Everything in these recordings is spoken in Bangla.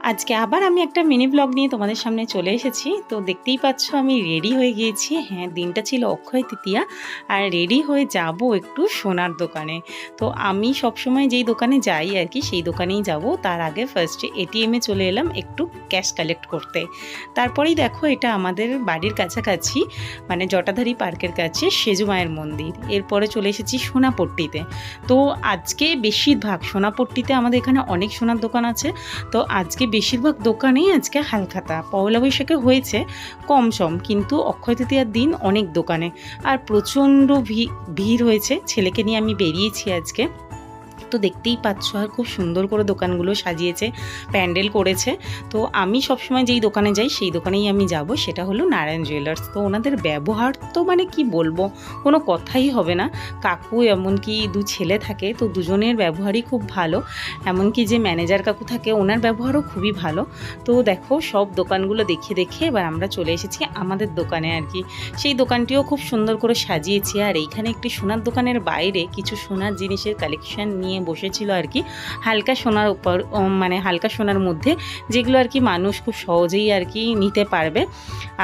আজকে আবার আমি একটা মিনি ব্লগ নিয়ে তোমাদের সামনে চলে এসেছি। তো দেখতেই পাচ্ছ আমি রেডি হয়ে গিয়েছি। হ্যাঁ দিনটা ছিল অক্ষয় তৃতীয়া আর রেডি হয়ে যাব একটু সোনার দোকানে। তো আমি সবসময় যেই দোকানে যাই আর কি, সেই দোকানেই যাব। তার আগে ফার্স্টে এটিএমে চলে এলাম একটু ক্যাশ কালেক্ট করতে। তারপরেই দেখো এটা আমাদের বাড়ির কাছাকাছি মানে জটাধারী পার্কের কাছে সেজু মায়ের মন্দির। এরপরে চলে এসেছি সোনাপট্টিতে। তো আজকে বেশিরভাগ, সোনাপট্টিতে আমাদের এখানে অনেক সোনার দোকান আছে। তো আজকে বেশিরভাগ দোকানেই আজকে হালখাতা। পয়লা বৈশাখে হয়েছে কম সম কিন্তু অক্ষয় তৃতীয়ার দিন অনেক দোকানে। আর প্রচণ্ড ভিড় হয়েছে। ছেলেকে নিয়ে আমি বেরিয়েছি আজকে। তো দেখতেই পাচ্ছ আর খুব সুন্দর করে দোকানগুলো সাজিয়েছে, প্যান্ডেল করেছে। তো আমি সবসময় যেই দোকানে যাই, সেই দোকানেই আমি যাব, সেটা হলো নারায়ণ জুয়েলার্স তো ওনাদের ব্যবহার তো মানে কি বলব, কোনো কথাই হবে না। কাকু এমনকি দু ছেলে থাকে, তো দুজনের ব্যবহারই খুব ভালো। এমনকি যে ম্যানেজার কাকু থাকে, ওনার ব্যবহারও খুবই ভালো। তো দেখো, সব দোকানগুলো দেখে দেখে এবার আমরা চলে এসেছি আমাদের দোকানে আর কি। সেই দোকানটিও খুব সুন্দর করে সাজিয়েছি। আর এইখানে একটি সোনার দোকানের বাইরে কিছু সোনার জিনিসের কালেকশন নিয়ে বসেছিল আর কি, হালকা সোনার উপর মানে হালকা সোনার মধ্যে, যেগুলো আর কি মানুষ খুব সহজেই আর কি নিতে পারবে।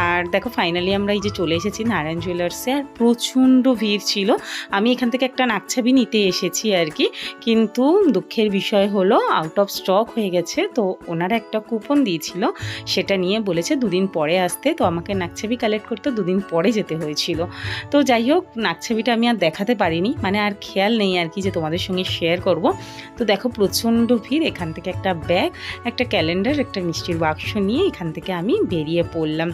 আর দেখো ফাইনালি আমরা এই যে চলে এসেছি নারায়ণ জুয়েলার্সে আর প্রচণ্ড ভিড় ছিল। আমি এখান থেকে একটা নাকছাবি নিতে এসেছি আর কি, কিন্তু দুঃখের বিষয় হলো আউট অফ স্টক হয়ে গেছে, তো ওনারা একটা কুপন দিয়েছিল, সেটা নিয়ে বলেছে দুদিন পরে আসতে, তো আমাকে নাকছাবি কালেক্ট করতে দুদিন পরে যেতে হয়েছিল। তো যাই হোক, নাকছাবিটা আমি আর দেখাতে পারিনি মানে আর খেয়াল নেই আর কি যে তোমাদের সঙ্গে শেয়ার করব। তো দেখো, প্রচণ্ড ভিড়, এখান থেকে একটা ব্যাগ একটা ক্যালেন্ডার একটা মিষ্টির বাক্স নিয়ে এখান থেকে আমি বেরিয়ে পড়লাম।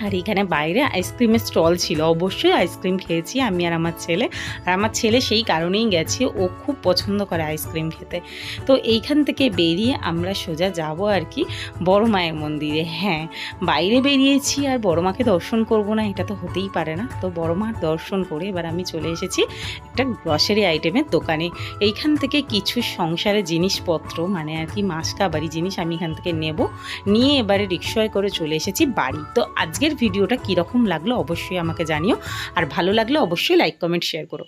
আর এখানে বাইরে আইসক্রিমের স্টল ছিল। অবশ্যই আইসক্রিম খেয়েছি আমি আর আমার ছেলে। আর আমার ছেলে সেই কারণেই গেছে। ও খুব পছন্দ করে আইসক্রিম খেতে। তো এইখান থেকে বেরিয়ে আমরা সোজা যাব আর কি বড় মায়ের মন্দিরে। হ্যাঁ বাইরে বেরিয়েছি আর বড় মাকে দর্শন করব না, এটা তো হতেই পারে না। তো বড় মার দর্শন করে এবার আমি চলে এসেছি একটা গ্রসারি আইটেমের দোকানে। এইখান থেকে কিছু সংসারের জিনিসপত্র মানে আর কি মাস কাবারি জিনিস আমি এখান থেকে নেব। নিয়ে এবারে রিক্সায় করে চলে এসেছি বাড়ি। তো আজকের ভিডিওটা কীরকম লাগল অবশ্যই আমাকে জানিও। আর ভালো লাগলে অবশ্যই লাইক কমেন্ট শেয়ার করো।